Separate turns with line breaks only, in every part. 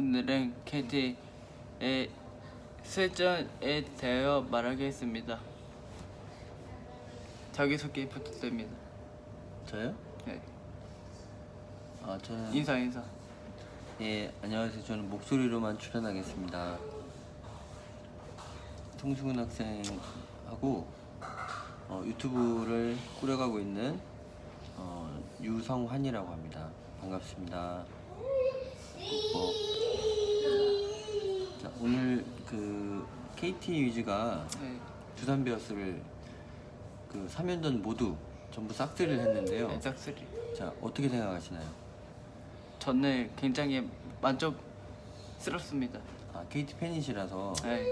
오늘은 KT의 술전에 대하여 말하겠습니다. 자기소개 부탁드립니다.
저요?
네.
아 저는
인사 인사.
예 안녕하세요. 저는 목소리로만 출연하겠습니다. 송승훈 학생하고 어, 유튜브를 꾸려가고 있는 어, 유성환이라고 합니다. 반갑습니다. 뭐, KT 위즈가
네.
두산 베어스를 그 3연전 모두 전부 싹쓸이를 했는데요.
네, 짝소리.
자 어떻게 생각하시나요?
저는 굉장히 만족스럽습니다.
아 KT 팬이시라서
네.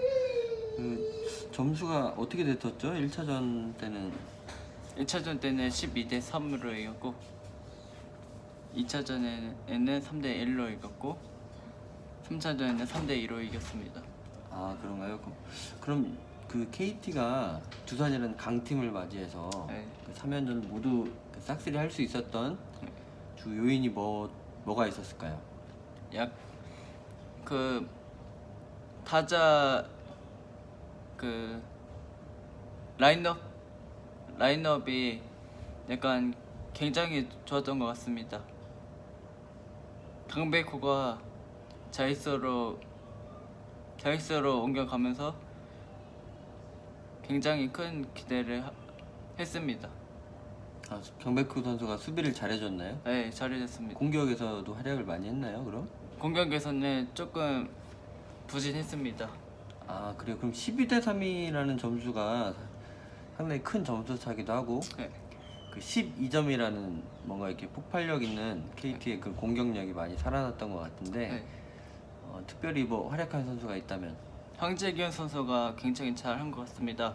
그 점수가 어떻게 됐었죠? 1차전 때는
1차전 때는 12대 3으로 이겼고 2차전에는 3대 1로 이겼고 3차전에는 3대 2로 이겼습니다.
아 그런가요? 그럼, 그럼 그 KT가 두산이라는 강팀을 맞이해서
네.
그 3연전 모두 그 싹쓸이 할 수 있었던 주 요인이 뭐 뭐가 있었을까요?
약 그 타자 그 라인업 라인업이 약간 굉장히 좋았던 것 같습니다. 강백호가 자이스로 자이스로 옮겨가면서 굉장히 큰 기대를 하- 했습니다.
아 경백호 선수가 수비를 잘해줬나요?
네, 잘해줬습니다.
공격에서도 활약을 많이 했나요? 그럼?
공격에서는 조금 부진했습니다.
아 그래요. 그럼 12대 3이라는 점수가 상당히 큰 점수 차기도 하고
네.
그 12점이라는 뭔가 이렇게 폭발력 있는 KT의 그 공격력이 많이 살아났던 것 같은데
네.
어, 특별히 뭐 활약한 선수가 있다면
황재균 선수가 굉장히 잘한 것 같습니다.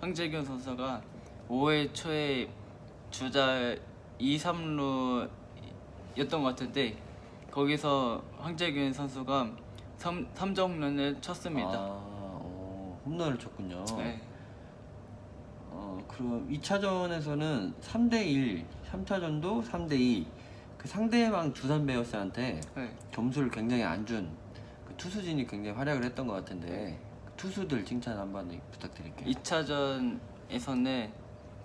황재균 선수가 5회 초에 주자 2, 3루였던 것 같은데 거기서 황재균 선수가 3, 3점run을 쳤습니다.
아, 어, 홈런을 쳤군요.
네.
어, 그럼 2차전에서는 3대 1, 3차전도 3대 2. 그 상대방 두산 베어스한테
네.
점수를 굉장히 안준그 투수진이 굉장히 활약을 했던 것 같은데 그 투수들 칭찬 한번 부탁드릴게요.
2차전에서는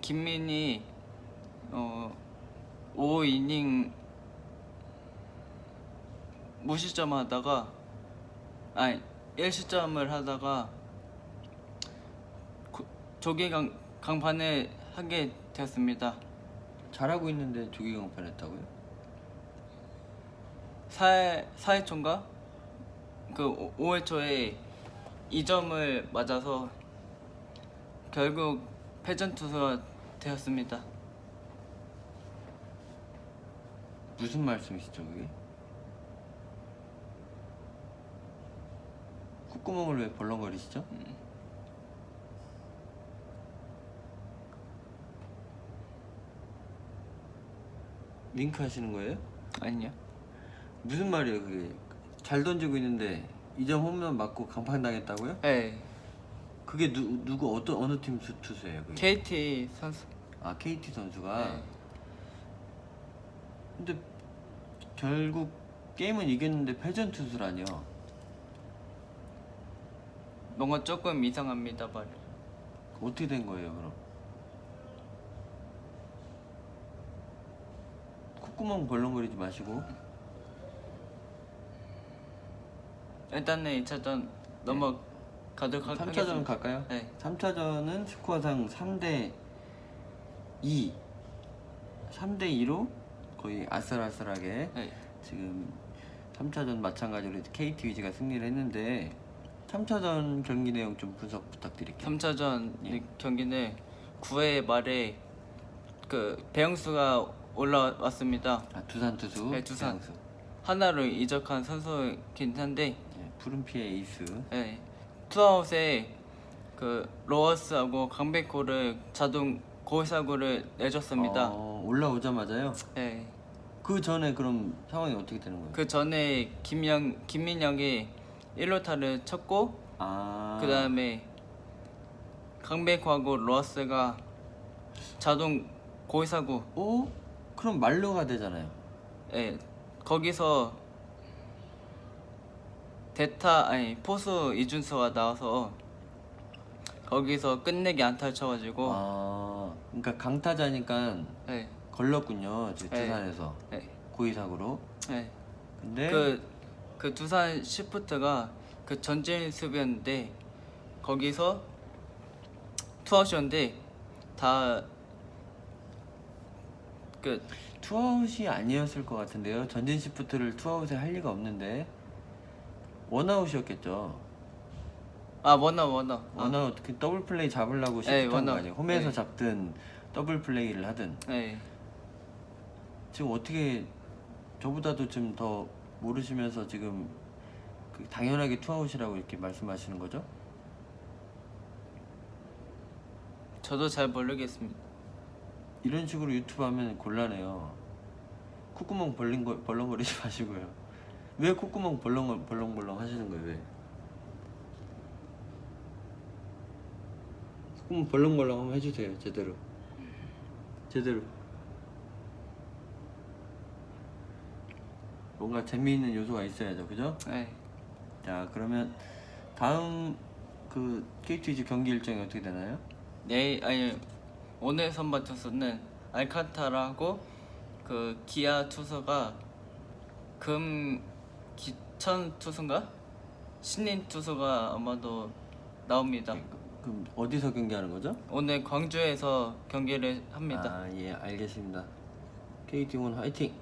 김민이 어 5이닝 무실점 하다가 아니 1실점을 하다가 고- 조기 강, 강판을 하게 되었습니다.
잘하고 있는데 조기 강판 했다고요?
4회, 4회 초인가? 그 5회 초에 2점을 맞아서 결국 패전 투수가 되었습니다.
무슨 말씀이시죠 그게? 콧구멍을 왜 벌렁거리시죠? 윙크 하시는 거예요?
아니요.
무슨 말이에요 그게? 잘 던지고 있는데 2점 홈런 맞고 강판 당했다고요?
네.
그게 누, 누구 어떤 어느 팀 수- 투수예요 그게?
KT 선수.
아 KT 선수가
네.
근데 결국 게임은 이겼는데 패전 투수라뇨
뭔가 조금 이상합니다, 말.
어떻게 된 거예요 그럼? 콧구멍 벌렁거리지 마시고
일단은 2차전 넘어가도록 하-
3차전
하겠습니다.
갈까요?
네.
3차전은 스코어상 3대 2 3대 2로 거의 아슬아슬하게
네.
지금 3차전 마찬가지로 KT 위즈가 승리를 했는데 3차전 경기 내용 좀 분석 부탁드릴게요
3차전
예.
경기는 9회 말에 그 배영수가 올라왔습니다.
아, 두산 투수
네, 두산.
배영수.
하나로 이적한 선수긴 한데
예, 푸른피의 에이스
네. 투아웃에 그 로어스하고 강백호를 자동 고사구를 내줬습니다.
어, 올라오자마자요
네.
그 전에 그럼 상황이 어떻게 되는 거예요?
그 전에 김영 김민영이 1루타를 쳤고
아
그 다음에 강백호하고 로어스가 자동 고사구
어? 그럼 말로가 되잖아요
예, 거기서 대타 아니 포수 이준수가 나와서 거기서 끝내기 안타를 쳐가지고
아, 그러니까 강타자니까
네,
걸렀군요. 저
네.
두산에서
네,
고의사고로.
네.
근데
그, 그 두산 시프트가 그 전진 수비였는데 거기서 투아웃이었는데 다그
투아웃이 아니었을 것 같은데요. 전진 시프트를 투아웃에 할 리가 없는데 원아웃이었겠죠.
아 원아 원아 아,
원아웃 그 더블 플레이 잡으려고
네,
시프트한 거
원아웃.
아니에요. 홈에서
네.
잡든 더블 플레이를 하든
네.
지금 어떻게 저보다도 좀 더 모르시면서 지금 그 당연하게 투아웃이라고 이렇게 말씀하시는 거죠?
저도 잘 모르겠습니다.
이런 식으로 유튜브 하면 곤란해요. 콧구멍 벌린 거 벌렁거리지 마시고요. 왜 콧구멍 벌렁 벌렁벌렁 하시는 거예요? 왜? 콧구멍 벌렁벌렁 한번 해주세요. 제대로. 제대로. 뭔가 재미있는 요소가 있어야죠, 그죠?
네.
자, 그러면 다음 그 KTG 경기 일정이 어떻게 되나요?
내일 아니 오늘 선발 투수는 알칸타라고 그 기아 투수가 금 기천 투수인가 신인 투수가 아마도 나옵니다.
그럼 어디서 경기하는 거죠?
오늘 광주에서 경기를 합니다.
아, 예, 알겠습니다. KT 원 화이팅!